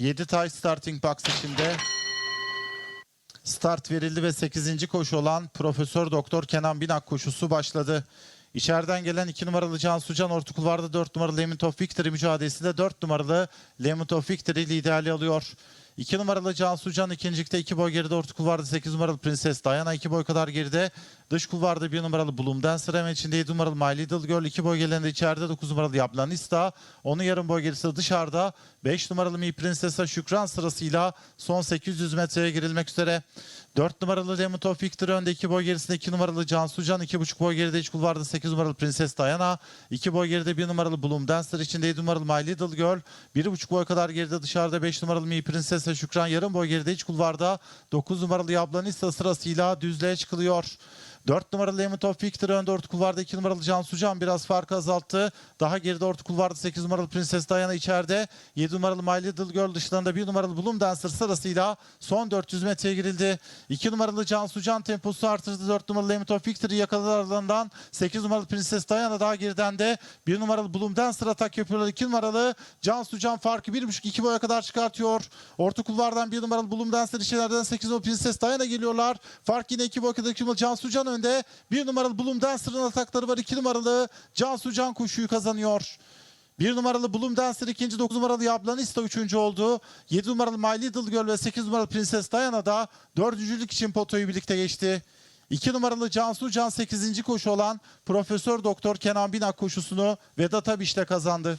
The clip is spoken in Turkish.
7 tay starting box içinde start verildi ve 8. koşu olan Profesör Doktor Kenan Binak koşusu başladı. İçeriden gelen 2 numaralı Cansu Can orta kulvarda 4 numaralı Lemon of Victory mücadelesinde 4 numaralı Lemon of Victory liderliği alıyor. 2 numaralı Cansu Can ikincilikte 2 boy geride orta kulvarda 8 numaralı Prenses Diana 2 boy kadar geride. Dış kulvarda 1 numaralı Bloom Dancer hemen içinde 7 numaralı My Little Girl 2 boy gelende içeride 9 numaralı Yablanista. Onun yarım boy gerisi dışarıda 5 numaralı Mi Princess'a Şükran sırasıyla son 800 metreye girilmek üzere. 4 numaralı Lemon of Victory önde 2 boy gerisinde 2 numaralı Cansu Can 2,5 boy geride iç kulvarda 8 numaralı Prenses Diana 2 boy geride 1 numaralı Bloom Dancer içinde 7 numaralı My Little Girl 1,5 boy kadar geride dışarıda 5 numaralı Mi Princess'a Şükran yarım boy geride iç kulvarda 9 numaralı Yablanista sırasıyla düzlüğe çıkılıyor. 4 numaralı Lemon of Victory önde orta kulvarda 2 numaralı Cansu Can biraz farkı azalttı. Daha geride orta kulvarda 8 numaralı Prenses Diana içeride. 7 numaralı My Little Girl dışlarında 1 numaralı Bloom Dancer sırasıyla son 400 metreye girildi. 2 numaralı Cansu Can temposu artırdı. 4 numaralı Lemon of Victory yakaladı aralarından. 8 numaralı Prenses Diana daha geriden de 1 numaralı Bloom Dancer atak yapıyorlar. 2 numaralı Cansu Can farkı 1.5-2 boya kadar çıkartıyor. Orta kulvardan 1 numaralı Bloom Dancer içerilerden 8 numaralı Prenses Diana geliyorlar. Fark yine 2 boya kadar 2 numaralı Cansu Can önde. 1 numaralı Bloom Dancer'ın atakları var. 2 numaralı Cansu Can koşuyu kazanıyor. 1 numaralı Bloom Dancer ikinci, 9 numaralı Yablanista üçüncü oldu. 7 numaralı My Little Girl ve 8 numaralı Prenses Diana da dördüncülük için potoyu birlikte geçti. 2 numaralı Cansu Can 8. koşu olan Profesör Doktor Kenan Binak koşusunu Vedat Abiş'te kazandı.